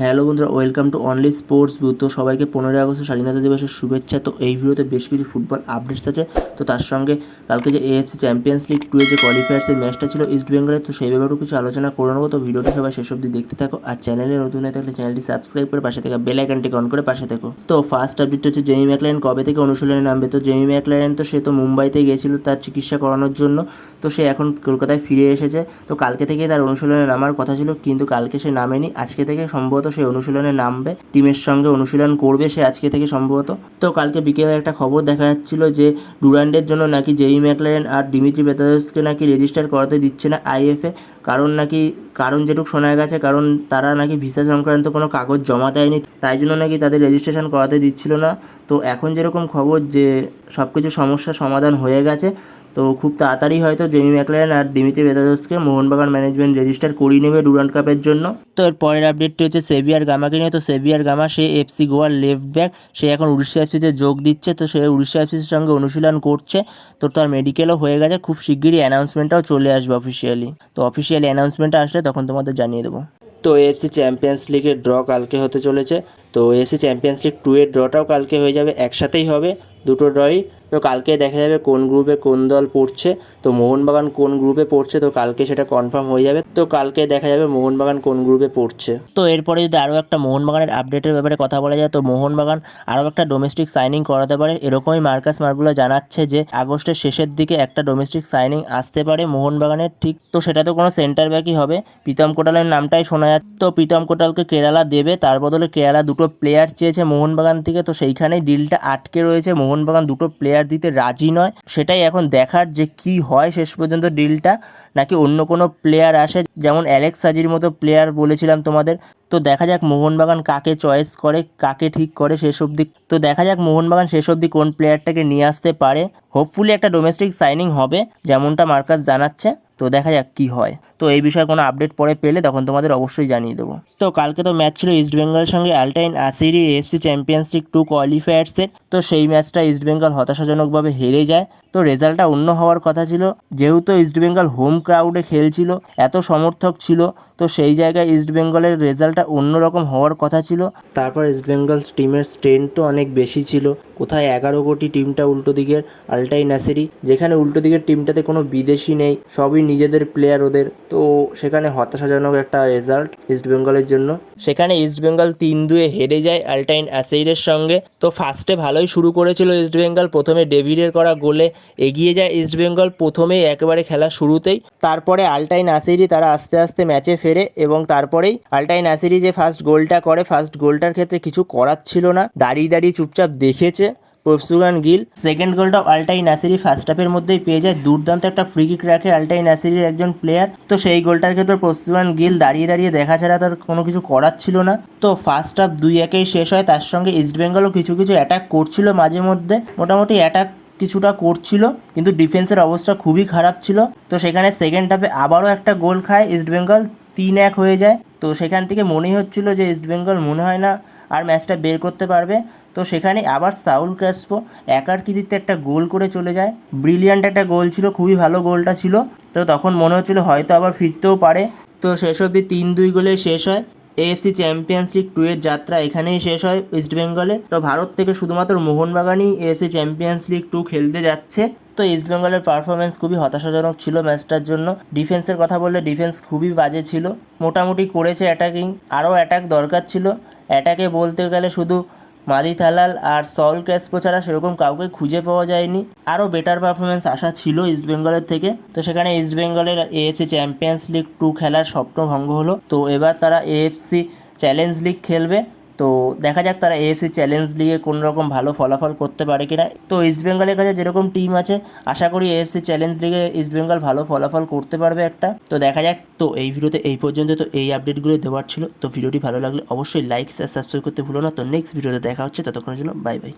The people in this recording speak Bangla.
হ্যালো বন্ধুরা, welcome to only sports booth তো সবাইকে পনেরোই আগস্ট স্বাধীনতা দিবসের শুভেচ্ছা। তো এই ভিডিওতে বেশ কিছু ফুটবল আপডেটস আছে। তো তার সঙ্গে কালকে যে এএফসি চ্যাম্পিয়ন্স লিগ টু যে কোয়ালিফায়ার্সের ম্যাচটা ছিল ইস্ট বেঙ্গলের তো সেই ব্যাপারেও কিছু আলোচনা করে নেব। তো ভিডিওটি সবাই শেষ অবধি দেখতে থাকো আর চ্যানেলে নতুন হয়ে থাকলে চ্যানেলটি সাবস্ক্রাইব করে পাশে থাকা বেল আইকনটিকে অন করে পাশে থাকো। তো ফার্স্ট আপডেট হচ্ছে জেমি ম্যাকলারেন কবে থেকে অনুশীলনে নামবে? তো জেমি ম্যাকলারেন তো সে তো মুম্বাইতে গিয়েছিল তার চিকিৎসা করানোর জন্য। তো সে এখন কলকাতায় ফিরে এসেছে। তো কালকে থেকে তার অনুশীলনে নামার কথা ছিল, কিন্তু কালকে সে নামেনি। আজকে থেকে সম্ভবত সে অনুশীলনে নামবে, টিমের সঙ্গে অনুশীলন করবে সে আজকে থেকে সম্ভবত। তো কালকে বিকেলে একটা খবর দেখা যাচ্ছিল যে ডুরান্ডের জন্য নাকি জেই ম্যাকলারেন আর ডিমিত্রি বেতাদসকে নাকি রেজিস্টার করাতে দিচ্ছে না আইএফএ। কারণ নাকি, কারণ যেটুকু শোনা গেছে, কারণ তারা নাকি ভিসা সংক্রান্ত কোনো কাগজ জমা দেয়নি, তাই জন্য নাকি তাদের রেজিস্ট্রেশন করাতে দিচ্ছিল না। তো এখন যেরকম খবর যে সব কিছু সমস্যার সমাধান হয়ে গেছে, তো খুব তাড়াতাড়ি হয়তো জেমি ম্যাকলারেন আর ডিমিত্রি বেদাদসকে মোহনবাগান ম্যানেজমেন্ট রেজিস্টার করিয়ে নেবে ডুরান্ড কাপের জন্য। তো এর পরের আপডেটটি হচ্ছে সেভিয়ার গামাকে নিয়ে। তো সেভিয়ার গামা, সে এফসি গোয়ার লেফট ব্যাক সে এখন উড়িষ্যা এফসিতে যোগ দিচ্ছে, তো সে উড়িষ্যা এফসির সঙ্গে অনুশীলন করছে। তো তার মেডিকেলও হয়ে গেছে, খুব শিগগিরই অ্যানাউন্সমেন্টটাও চলে আসবে অফিসিয়ালি তো অফিসিয়ালি অ্যানাউন্সমেন্টটা আসলে তখন তোমাদের জানিয়ে দেবো। তো এফসি চ্যাম্পিয়ন্স লিগের ড্র কালকে হতে চলেছে। তো এফসি চ্যাম্পিয়ন্স লিগ টু এর ড্রটাও কালকে হয়ে যাবে, একসাথেই হবে, দুটো ড্রই তো কালকে দেখা যাবে কোন গ্রুপে কোন দল পড়ছে। তো মোহনবাগান কোন গ্রুপে পড়ছে, তো কালকে সেটা কনফার্ম হয়ে যাবে। তো কালকে দেখা যাবে মোহনবাগান কোন গ্রুপে পড়ছে। তো এরপরে যদি আরও একটা মোহনবাগানের আপডেটের ব্যাপারে কথা বলা যায়, তো মোহনবাগান আরও একটা ডোমেস্টিক সাইনিং করাতে পারে। এরকমই মার্কাস মার্গুলা জানাচ্ছে যে, আগস্টের শেষের দিকে একটা ডোমেস্টিক সাইনিং আসতে পারে মোহনবাগানের। ঠিক তো সেটা তো কোনো সেন্টার ব্যাকই হবে। প্রীতম কোটালের নামটাই শোনা যাচ্ছে। তো প্রীতম কোটালকে কেরালা দেবে। তার বদলে কেরালা দুটো প্লেয়ার চেয়েছে মোহনবাগান থেকে। তো সেইখানেই ডিলটা আটকে রয়েছে। মোহনবাগান দুটো প্লেয়ার দিতে রাজি নয়। সেটাই এখন দেখার যে কি হয় শেষ পর্যন্ত ডিলটা নাকি অন্য কোনো প্লেয়ার আসে? যেমন অ্যালেক্স সাজির মতো প্লেয়ার বলেছিলাম তোমাদের। তো দেখা যাক মোহনবাগান কাকে চয়েস করে, কাকে ঠিক করে শেষ অবধি। তো দেখা যাক মোহনবাগান শেষ অবধি কোন প্লেয়ারটাকে নিয়ে আসতে পারে। হোপফুলি একটা ডোমেস্টিক সাইনিং হবে, যেমনটা মার্কাস জানাচ্ছে। তো দেখা যাক কি হয়। তো এই বিষয়ে কোনো আপডেট পরে পেলে তখন তোমাদের অবশ্যই জানিয়ে দেবো। তো কালকে তো ম্যাচ ছিল ইস্টবেঙ্গলের সঙ্গে Altyn Asyr FC Champions League two কোয়ালিফায়ার্সের তো সেই ম্যাচটা ইস্টবেঙ্গল হতাশাজনকভাবে হেরে যায়। তো রেজাল্টটা অন্য হওয়ার কথা ছিল। যেহেতু ইস্টবেঙ্গল হোম ক্রাউডে খেলছিল, এত সমর্থক ছিল, তো সেই জায়গায় ইস্টবেঙ্গলের রেজাল্টটা অন্যরকম হওয়ার কথা ছিল। তারপর ইস্টবেঙ্গল টিমের স্ট্রেংথও অনেক বেশি ছিল। কোথায় এগারো কোটি টিমটা উল্টো দিকের আলটাই নাসেরি যেখানে উল্টো দিকের টিমটাতে কোনো বিদেশি নেই, সবই নিজেদের প্লেয়ার ওদের। তো সেখানে হতাশাজনক একটা রেজাল্ট ইস্টবেঙ্গলের জন্য। সেখানে ইস্টবেঙ্গল তিন দুয়ে হেরে যায় আলটাইন অ্যাসেইরের সঙ্গে। তো ফার্স্টে ভালোই শুরু করেছিল ইস্টবেঙ্গল প্রথমে ডেভিডের করা গোলে এগিয়ে যায় ইস্টবেঙ্গল প্রথমেই একেবারে খেলা শুরুতেই। তারপরে আলটাইন আসেরি তারা আস্তে আস্তে ম্যাচে ফেরে এবং তারপরেই আলটাইন আসেরি যে ফার্স্ট গোলটা করে ফার্স্ট গোলটার ক্ষেত্রে কিছু করার ছিল না। দাঁড়িয়ে দাঁড়িয়ে চুপচাপ দেখেছে। প্রফসুগান গিল সেকেন্ড গোলটা আলটাই নাসিরি ফার্স্ট হাফের মধ্যেই পেয়ে যায়। দুর্দান্ত একটা ফ্রি কিক রাখে আলটাই নাসিরির একজন প্লেয়ার তো সেই গোলটার ক্ষেত্রে প্রফসুগান গিল দাঁড়িয়ে দাঁড়িয়ে দেখা ছাড়া তার কোনো কিছু করার ছিল না। তো ফার্স্ট হাফ দুই একেই শেষ হয়। তার সঙ্গে ইস্টবেঙ্গলও কিছু কিছু অ্যাটাক করছিল মাঝে মধ্যে। মোটামুটি অ্যাটাক কিছুটা করছিল, কিন্তু ডিফেন্সের অবস্থা খুবই খারাপ ছিল। তো সেখানে সেকেন্ড হাফে আবারও একটা গোল খায় ইস্টবেঙ্গল তিন এক হয়ে যায়। তো সেখান থেকে মনেই হচ্ছিল যে ইস্টবেঙ্গল মনে হয় না আর ম্যাচটা বের করতে পারবে। তো সেখানে আবার সাউল ক্যাসপো একার কৃতিত্বে একটা গোল করে চলে যায়। ব্রিলিয়ান্ট একটা গোল ছিল, খুবই ভালো গোলটা ছিল। তো তখন মনে হচ্ছিল হয়তো আবার ফিরতেও পারে। তো শেষ অবধি তিন দুই গোলে শেষ হয়। এএফসি চ্যাম্পিয়ন্স লিগ টু এর যাত্রা এখানেই শেষ হয় ওয়েস্ট বেঙ্গলে। তো ভারত থেকে শুধুমাত্র মোহনবাগানই এএফসি চ্যাম্পিয়ন্স লিগ টু খেলতে যাচ্ছে। তো ইস্ট বেঙ্গলের পারফরমেন্স খুবই হতাশাজনক ছিল ম্যাচটার জন্য। ডিফেন্সের কথা বললে ডিফেন্স খুবই বাজে ছিল। মোটামুটি করেছে অ্যাটাকিং আরও অ্যাটাক দরকার ছিল। অ্যাটাকে বলতে গেলে শুধু মাদি থালাল আর সল ক্যাসপো ছাড়া সেরকম কাউকে খুঁজে পাওয়া যায়নি। আরও বেটার পারফরমেন্স আশা ছিল ইস্টবেঙ্গলের থেকে। তো সেখানে ইস্টবেঙ্গলের এএফসি চ্যাম্পিয়ন্স লিগ টু খেলার স্বপ্ন ভঙ্গ হলো। তো এবার তারা এএফসি চ্যালেঞ্জ লিগ খেলবে। তো দেখা যাক তারা এএফসি চ্যালেঞ্জ লিগে কোনো রকম ভালো ফলাফল করতে পারে কিনা। তো ইস্ট বেঙ্গলের কাছে যেরকম টিম আছে, আশা করি এএফসি চ্যালেঞ্জ লিগে ইস্ট বেঙ্গল ভালো ফলাফল করতে পারবে একটা। তো দেখা যাক, তো এই ভিডিওতে এই পর্যন্ত, তো এই আপডেটগুলো দেওয়ার ছিল। তো ভিডিওটি ভালো লাগলে অবশ্যই লাইক শেয়ার সাবস্ক্রাইব করতে ভুলো না। তো নেক্সট ভিডিওতে দেখা হচ্ছে, ততক্ষণের জন্য বাই বাই